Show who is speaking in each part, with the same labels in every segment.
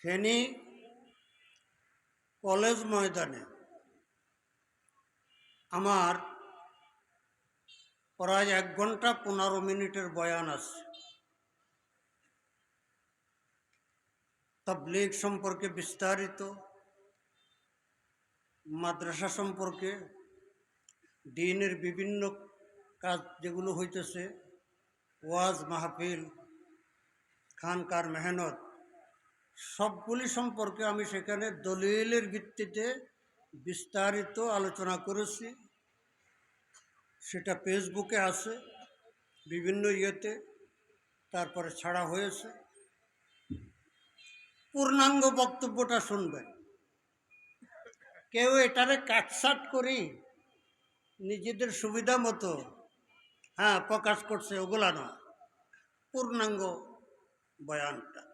Speaker 1: Feni college ময়দানে আমার প্রায় এক ঘণ্টা পনেরো মিনিটের বয়ান আছে। তাবলিগ সম্পর্কে বিস্তারিত, মাদ্রাসা সম্পর্কে, দিনের বিভিন্ন কাজ যেগুলো হইতেছে, ওয়াজ মাহফিল, খানকার মেহনত সবগুলি সম্পর্কে আমি সেখানে দলিলের ভিত্তিতে বিস্তারিত আলোচনা করেছি। সেটা ফেসবুকে আছে, বিভিন্ন ইয়েতে, তারপরে ছাড়া হয়েছে। পূর্ণাঙ্গ বক্তব্যটা শুনবেন। কেউ এটারে কাটসাট করি, নিজেদের সুবিধা মতো হ্যাঁ প্রকাশ করছে, ওগুলা নয়। পূর্ণাঙ্গ বয়ানটা।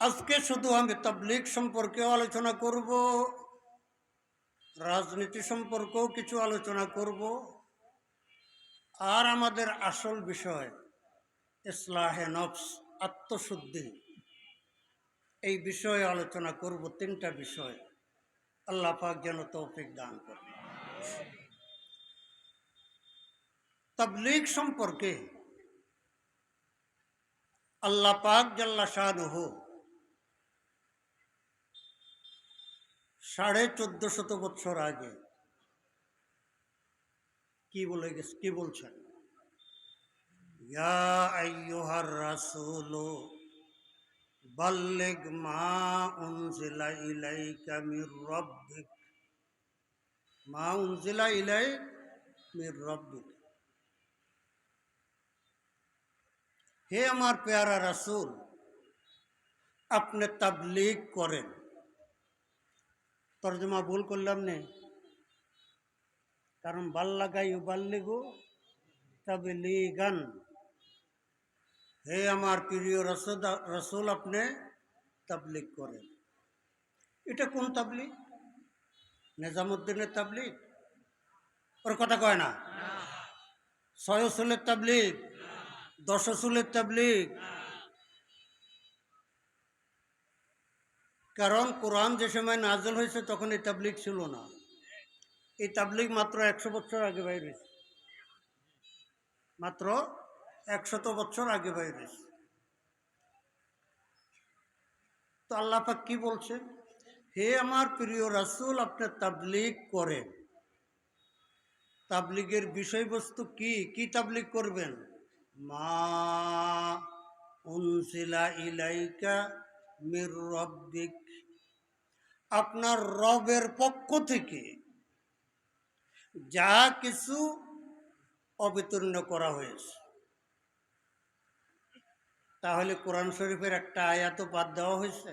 Speaker 1: আজকে শুধু আমি তাবলিগ সম্পর্কেও আলোচনা করব, রাজনীতি সম্পর্কেও কিছু আলোচনা করব, আর আমাদের আসল বিষয় ইসলাহে নফস, আত্মশুদ্ধি। এই বিষয়ে আলোচনা করব, তিনটা বিষয়। আল্লাহ পাক যেন তৌফিক দান করে তাবলিগ সম্পর্কে আল্লাহ পাক জাল্লা শাহ সাড়ে চোদ্দ শত বৎসর আগে। কি বলে গেছে? কি বলছেন? ইয়া মা ইলাইকা মির মা মির হে আমার পেয়ারা রাসূল, আপনি তাবলিগ করেন। তর্জমা ভুল করলাম নে। কারণ বাল্লাগাই বাল্লিগো তাবলিগান হে আমার প্রিয় রসদ রসুল আপনি তাবলিগ করেন। এটা কোন তাবলিগ? নিজামুদ্দিনের তাবলিগ? ওর কথা কয় না? ছয় উসুলের তাবলিগ? দশ উসুলের তাবলিগ? কারণ কোরআন যে সময় নাজল হয়েছে, তখন এই তাবলিক ছিল না। এই তাবলিক মাত্র একশো বছর আগে বাইর হয়েছে। মাত্র একশত বছর আগে বাইর হয়েছে। তো আল্লাহ পাক কি বলছে? হে আমার প্রিয় রাসুল আপনার তাবলিগ করেন। তাবলিগের বিষয়বস্তু কি? কি তাবলিগ করবেন? মা উনসিলা ইলাইকা মির রব্বিক আপনার রবের পক্ষ থেকে যা কিছু অবতীর্ণ করা হয়েছে। তাহলে কোরআন শরীফের একটা আয়াত বাদ দেওয়া হয়েছে?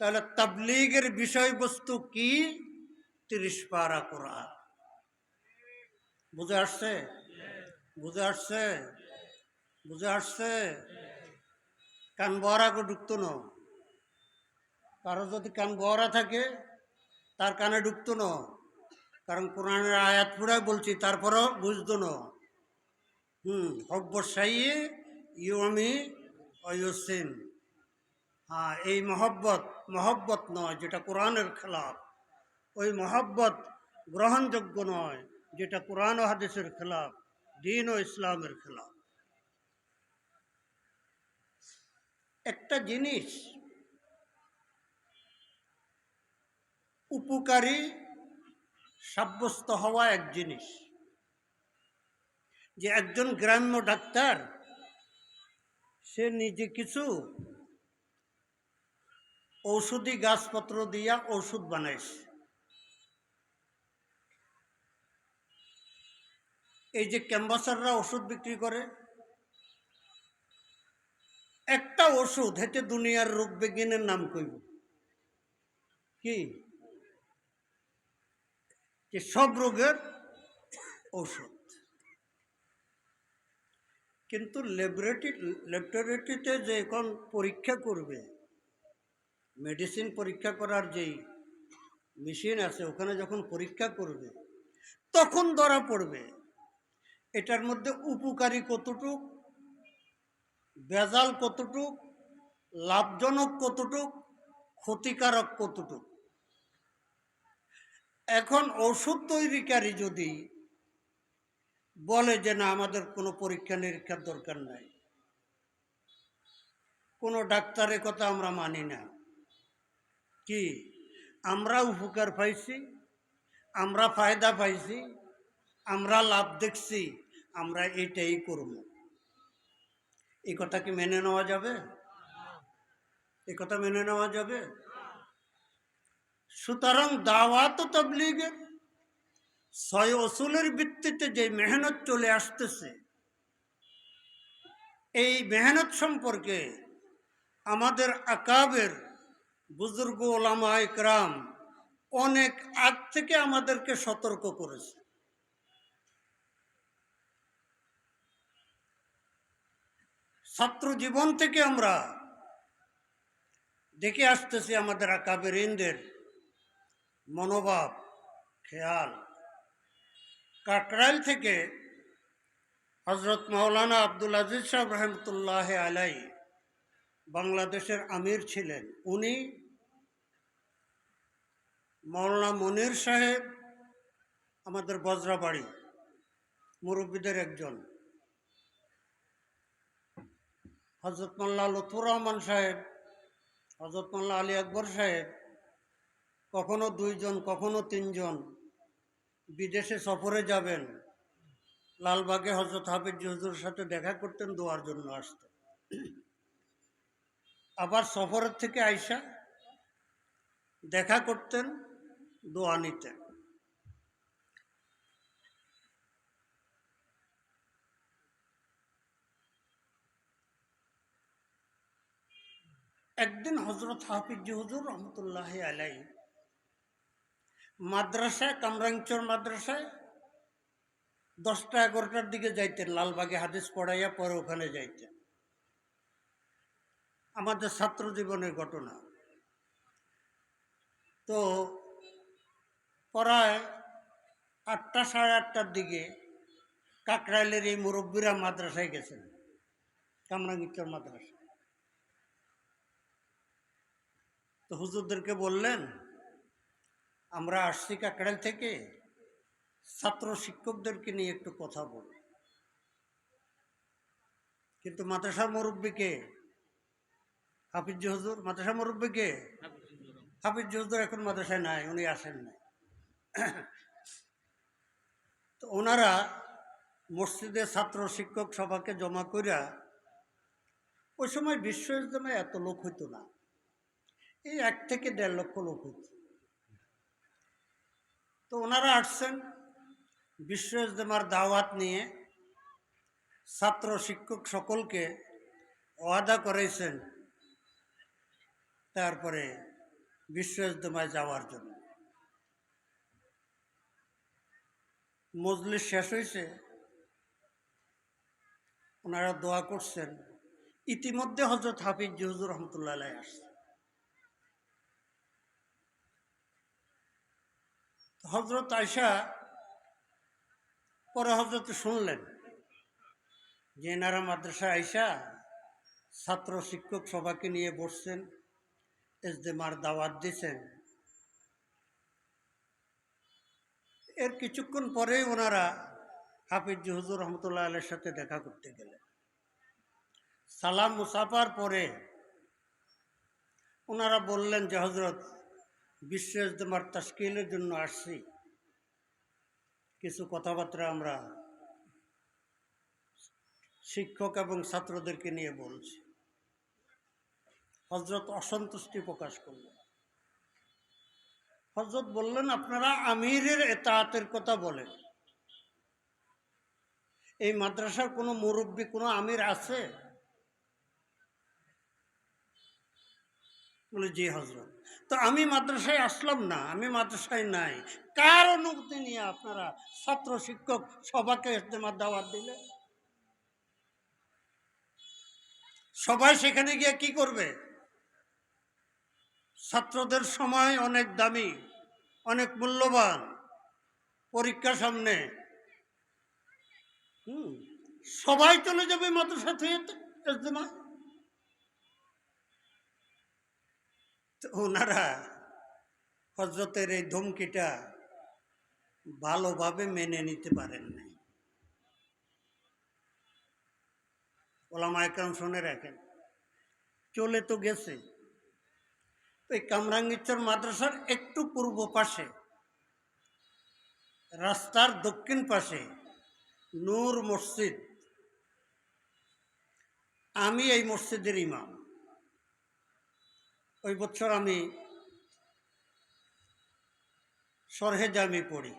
Speaker 1: তাহলে তাবলিগের বিষয়বস্তু কি? তিরিশ পারা কোরআন। বুঝে আসছে? বুঝে আসছে? বুঝে আসছে? কান করে ঢুকতো না। কারও যদি কান বহরা থাকে, তার কানে ঢুকতো না। কারণ কোরআনের আয়াত পুরাই বলছি, তারপরও বুঝতো না। হুম হব্বসাইয়ে ইউমি অয়সিন হ্যাঁ এই মহব্বত মহব্বত নয়, যেটা কোরআনের খেলাফ। ওই মহব্বত গ্রহণযোগ্য নয়, যেটা কোরআন হাদিসের খেলাফ, দিন ও ইসলামের খেলাফ। একটা জিনিস উপকারী সাব্যস্ত হওয়া এক জিনিস। যে একজন গ্রাম্য ডাক্তার, সে নিজে কিছু ঔষধি গাছপত্র দিয়া ওষুধ বানাইছে। এই যে ক্যাম্বাসাররা ওষুধ বিক্রি করে, একটা ওষুধ হেঁটে দুনিয়ার রোগ বিজ্ঞানের নাম কইব। কি? যে সব রোগের ঔষধ। কিন্তু ল্যাবরেটরি, ল্যাবরেটরিতে যে এখন পরীক্ষা করবে, মেডিসিন পরীক্ষা করার যেই মেশিন আছে, ওখানে যখন পরীক্ষা করবে, তখন ধরা পড়বে। এটার মধ্যে উপকারী কতটুক, বেজাল কতটুক, লাভজনক কতটুক, ক্ষতিকারক কতটুক এখন ওষুধ তৈরিকারী যদি বলে যে না, আমাদের কোনো পরীক্ষা নিরীক্ষার দরকার নাই, কোনো ডাক্তারের কথা আমরা মানি না। কি? আমরা উপকার পাইছি, আমরা ফায়দা পাইছি, আমরা লাভ দেখছি, আমরা এটাই করব। এই কথা কি মেনে নেওয়া যাবে? এই কথা মেনে নেওয়া যাবে? সুতরাং দাওয়াত তবলিগের ছয় অসুলের ভিত্তিতে যে মেহনত চলে আসতেছে, এই মেহনত সম্পর্কে আমাদের আকাবের বুজুর্গ ওলামা ইকরাম অনেক আগ থেকে আমাদেরকে সতর্ক করেছে। ছাত্র জীবন থেকে আমরা দেখে আসতেছি আমাদের আকাবের ইন্দের মনোভাব, খেয়াল। কাকরাইল থেকে হজরত মাওলানা আব্দুল আজিজ সাহেব রহমতুল্লাহ আলাই বাংলাদেশের আমির ছিলেন। উনি মৌলানা মনির সাহেব আমাদের বজরাবাড়ি মুরব্বীদের একজন। হজরত মোল্লা লুৎফুর রহমান সাহেব হজরত মোল্লা আলী আকবর সাহেব কখনো দুইজন, কখনো তিনজন বিদেশে সফরে যাবেন। লালবাগে হজরত হাফিজ হুজুর সাথে দেখা করতেন, দোয়ার জন্য আসতেন আবার সফরের থেকে আইসা দেখা করতেন, দোয়া নিতেন। একদিন হজরত হাফিজ হুজুর রহমতুল্লাহ আলাই মাদ্রাসায় কামরাংচর মাদ্রাসায় দশটা এগারোটার দিকে যাইতেন, লালবাগে হাদিস পড়াইয়া পরে ওখানে যাইতেন। আমাদের ছাত্র জীবনের ঘটনা। তো প্রায় আটটা সাড়ে আটটার দিকে কাকরাইলের এই মুরব্বীরা মাদ্রাসায় গেছেন কামরাঙ্গিচর মাদ্রাসা। তো হুজুরদেরকে বললেন আমরা আসছি কাকরাইল থেকে ছাত্র শিক্ষকদেরকে নিয়ে একটু কথা বল। কিন্তু মাদ্রাসার মুরব্বীকে হাফিজ হুজুর মাদ্রাসা মুরব্বীকে? হাফিজ হুজুর এখন মাদ্রাসায় নাই, উনি আসেন নাই। তো ওনারা মসজিদে ছাত্র শিক্ষক সভাকে জমা করিয়া ওই সময় বিশ্ব ইজতেমায় এত লোক হইতো না। এই এক থেকে দেড় লক্ষ লোক হইত। তো ওনারা আসছেন বিশ্ব ইজতেমার দাওয়াত নিয়ে। ছাত্র শিক্ষক সকলকে ওয়াদা করেছেন তারপরে বিশ্ব ইজতেমায় যাওয়ার জন্য। মজলিস শেষ হয়েছে। ওনারা দোয়া করছেন। ইতিমধ্যে হজরত হাফিজ জহুজুর রহমতুল্লাহ আসছে। হজরত আয়সা পরে হজরত শুনলেন যে এনারা মাদ্রাসা আয়সা ছাত্র শিক্ষক সভাকে নিয়ে বসছেন এজদেমার দাওয়াত দিছেন এর কিছুক্ষণ পরেই ওনারা হাফিজ হুজুর রহমতুল্লাহ আলের সাথে দেখা করতে গেলেন। সালাম মুসাফার পরে ওনারা বললেন যে হজরত বিশ্ব ইজতেমার তাস্কিলের জন্য আসছি। কিছু কথাবার্তা আমরা শিক্ষক এবং ছাত্রদেরকে নিয়ে বলছি। হজরত অসন্তুষ্টি প্রকাশ করলেন। হজরত বললেন, আপনারা আমিরের এতাহাতের কথা বলেন। এই মাদ্রাসার কোনো মুরব্বী, কোনো আমির আছে? বলে, জি হজরত তো আমি মাদ্রাসায় আসলাম না, আমি মাদ্রাসায় নাই। কার অনুমতি নিয়ে আপনারা ছাত্র শিক্ষক সবাকে ইস্তেমার দাওয়াত দিলে সবাই সেখানে গিয়ে কি করবে? ছাত্রদের সময় অনেক দামি, অনেক মূল্যবান পরীক্ষা সামনে। হুম, সবাই চলে যাবে মাদ্রাসা থেকে ইজতেমা? তো ওনারা হজরতের এই ধমকিটা ভালোভাবে মেনে নিতে পারেন নাই। ওলামা একরাম শুনে রাখেন, চলে তো গেছে। এই কামরাঙ্গিচর মাদ্রাসার একটু পূর্ব পাশে, রাস্তার দক্ষিণ পাশে নূর মসজিদ। আমি এই মসজিদের ইমাম। ওই বছর আমি সরহে জামি পড়ি।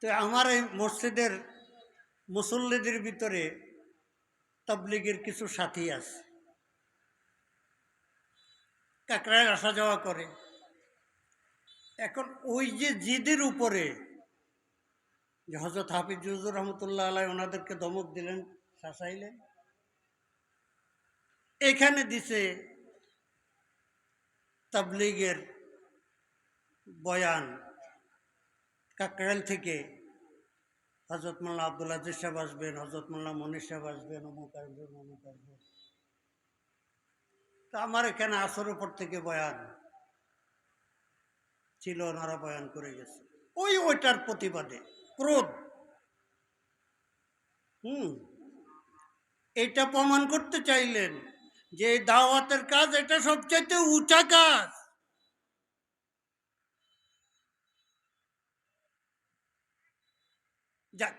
Speaker 1: তো আমার এই মসজিদের মুসল্লিদের ভিতরে তাবলিগের কিছু সাথী আছে। কাকড়ায় আসা যাওয়া করে। এখন ওই যে জিদের উপরে হজরত হাফিজুজুর রহমতুল্লাহ আলাই ওনাদেরকে ধমক দিলেন, শাসাইলেন। এখানে দিছে তাবলিগের বয়ান কাকরাইল থেকে হজরত মোল্লা আব্দুল আজিজ সাহেব আসবেন হজরত মোল্লা মনির সাহেব আসবেন, অমুক আসবেন অমুক আসবেন। তা আমার এখানে আসর উপর থেকে বয়ান ছিল, ওনারা বয়ান করে গেছে। ওই ওইটার প্রতিবাদে, ক্রোধ। হুম, এটা প্রমাণ করতে চাইলেন যে দাওয়াতের কাজ, এটা সবচাইতে উঁচা কাজ। যাক,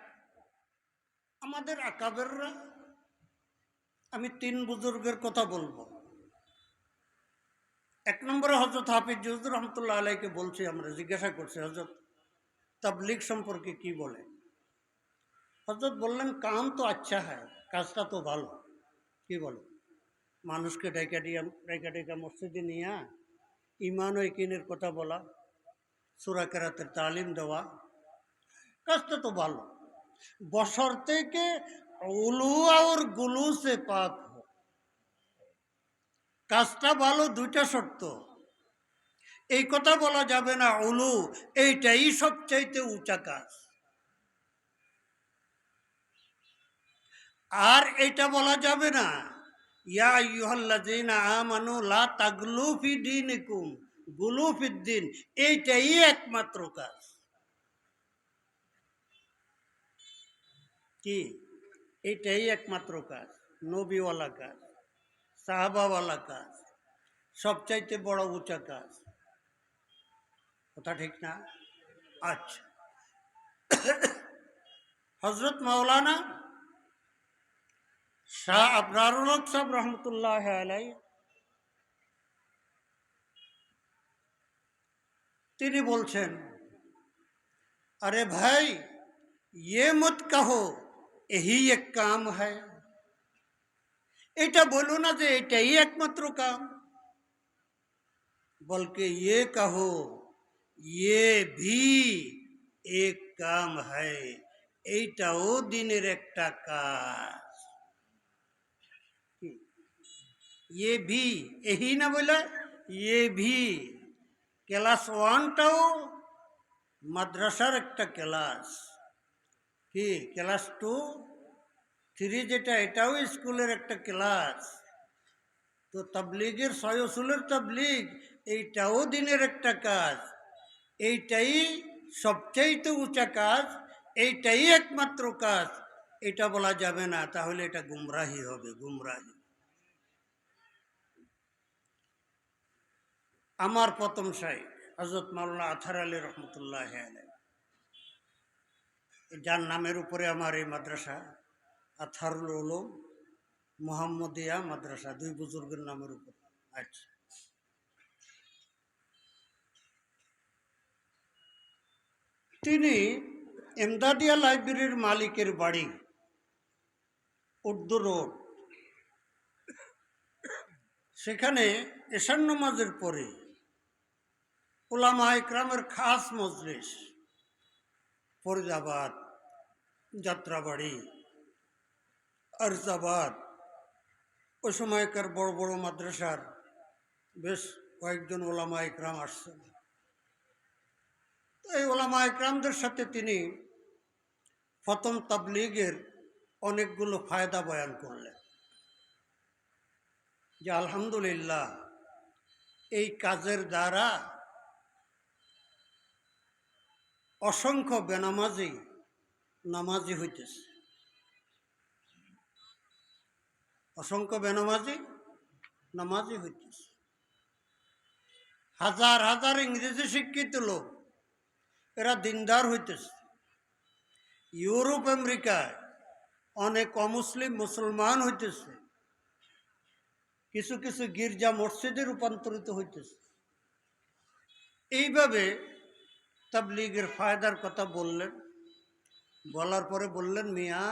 Speaker 1: আমাদের আকাবেররা আমি তিন বুজুর্গের কথা বলব। এক নম্বরে হজরত হাফিজ রহমতুল্লাহ আলাইকে বলছি, আমরা জিজ্ঞাসা করছি হজরত তাবলিগ সম্পর্কে কি বলে? হজরত বললেন কাম তো আচ্ছা হ্যাঁ কাজটা তো ভালো। কি বলে? মানুষকে ডেকা দিয়া, ডেকা ডেকা মসজিদে নিয়ে ইমান ও কথা বলা, সুরা কেরাতের তালিম দেওয়া। কাজটা তো ভালো। বছর থেকে উলু আর গুলু সে পাক কাজটা ভালো, দুইটা শর্ত। এই কথা বলা যাবে না উলু, এইটাই সবচাইতে উঁচা কাজ। আর এটা বলা যাবে না ইয়া ইউহাল্লাযীনা আমানু লা তাগলু ফি দীনিকুম এইটাই একমাত্র কাজ। কি? এইটাই একমাত্র কাজ, নবীওয়ালা কাজ, সাহাবাওয়ালা কাজ, সবচাইতে বড় উঁচা কাজ। কথা ঠিক না? আচ্ছা। হজরত মাওলানা শাহ আবরারুল হক সাহেব রহমতুল্লাহ আলাই তিনি বলছেন अरे भाई ये मत कहो यही एक काम है এটা বলো না যে এটাই একমাত্র কাম বলকে ये कहो ये भी एक काम है এইটাও দিনের একটা কাজ ইয়ে ভি এহি না বলে ইয়ে ভি ক্লাস ওয়ানটাও মাদ্রাসার একটা ক্লাস কি ক্লাস টু থ্রি যেটা এটাও স্কুলের একটা ক্লাস তো তাবলিগের সয়সুলের তাবলিগ এইটাও দিনের একটা কাজ এইটাই সবচাইতে উঁচা কাজ এইটাই একমাত্র কাজ এটা বলা যাবে না তাহলে এটা গুমরাহি হবে গুমরাহি আমার প্রথম শাইখ হজরত মাওলানা আথার আলী রহমতুল্লাহ যার নামের উপরে আমার এই মাদ্রাসা, আথারুল উলুম, মোহাম্মদিয়া মাদ্রাসা, দুই বুজুর্গের নামের উপরে আচ্ছা তিনি এমদাদিয়া লাইব্রেরির মালিকের বাড়ি, উর্দু রোড। সেখানে এশান নামাজের পরে ওলামা ইকরামের খাস মজলিস, ফরিদাবাদ, যাত্রাবাড়ি, আরজাবাদ, ওই সময়কার বড় বড় মাদ্রাসার বেশ কয়েকজন ওলামা ইকরাম আসছেন। এই ওলামা ইকরামদের সাথে তিনি প্রথম তাবলিগের অনেকগুলো ফায়দা বয়ান করলেন। যে আলহামদুলিল্লাহ, এই কাজের দ্বারা অসংখ্য বেনামাজি নামাজি হইতেছে। অসংখ্য বেনামাজি নামাজি হইতেছে। হাজার হাজার ইংরেজি শিক্ষিত লোক এরা দিনদার হইতেছে। ইউরোপ, আমেরিকায় অনেক অমুসলিম মুসলমান হইতেছে। কিছু কিছু গির্জা মসজিদে রূপান্তরিত হইতেছে। এইভাবে তাবলিগের ফায়দার কথা বললেন। বলার পরে বললেন মিয়া